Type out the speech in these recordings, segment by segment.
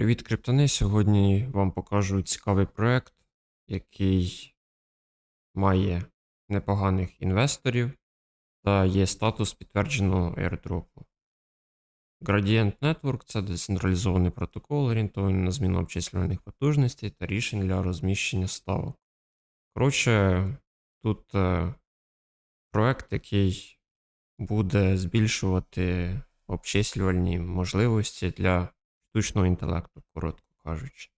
Привіт, криптони! Сьогодні вам покажу цікавий проект, який має непоганих інвесторів та є статус підтвердженого airdropу. Gradient Network це децентралізований протокол, орієнтований на зміну обчислювальних потужностей та рішень для розміщення ставок. Коротше, тут е, проект, який буде збільшувати обчислювальні можливості для штучного інтелекту, коротко кажучи.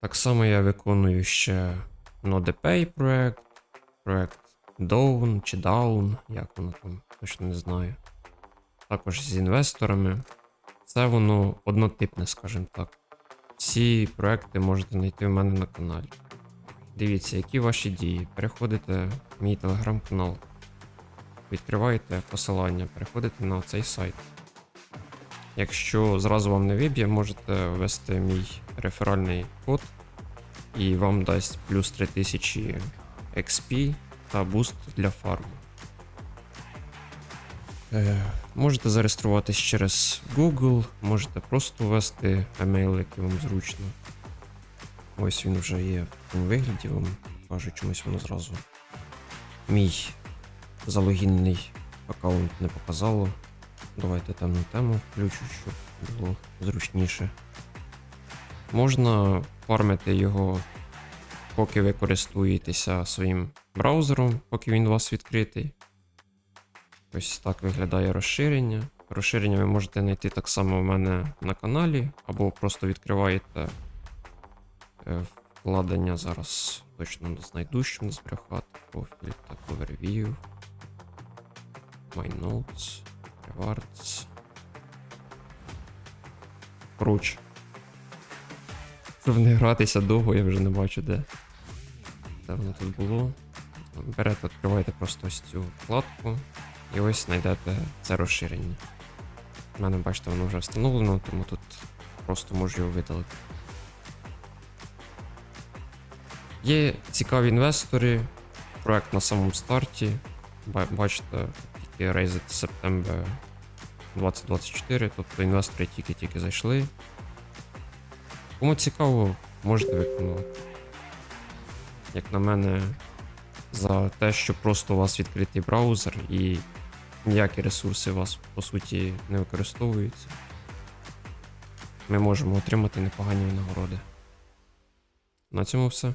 Так само я виконую ще NodePay проект, проект Down чи Down, як воно там, точно не знаю. Також з інвесторами. Це воно однотипне, скажімо так. Всі проекти можете знайти в мене на каналі. Дивіться, які ваші дії. Переходите в мій телеграм-канал, відкриваєте посилання, переходите на цей сайт. Якщо зразу вам не виб'є, можете ввести мій реферальний код, і вам дасть плюс 3000 XP та буст для фарму. Е, можете зареєструватись через Google, можете просто ввести емейл, який вам зручно. Ось він вже є в такому вигляді, вам кажу, чомусь воно зразу. Мій залогінний аккаунт не показало. Давайте темну тему включу, щоб було зручніше. Можна фармити його, поки ви користуєтеся своїм браузером, поки він у вас відкритий. Ось так виглядає розширення. Розширення ви можете знайти так само у мене на каналі, або просто відкриваєте е, вкладення. Зараз точно не знайду, що не збрехати. Профіль так overview. My notes. Rewards. Коротше. Щоб не гратися довго, я вже не бачу де. Де воно тут було. Берете, відкриваєте просто ось цю вкладку і ось знайдете це розширення. У мене, бачите, воно вже встановлено, тому тут просто можу його видалити. Є цікаві інвестори. Проект на самому старті. Ба- Бачите, тільки Raised September 2024, тобто інвестори тільки-тільки зайшли. Кому цікаво, можете виконувати. Як на мене, за те, що просто у вас відкритий браузер і ніякі ресурси у вас по суті не використовуються, ми можемо отримати непогані нагороди. На цьому все.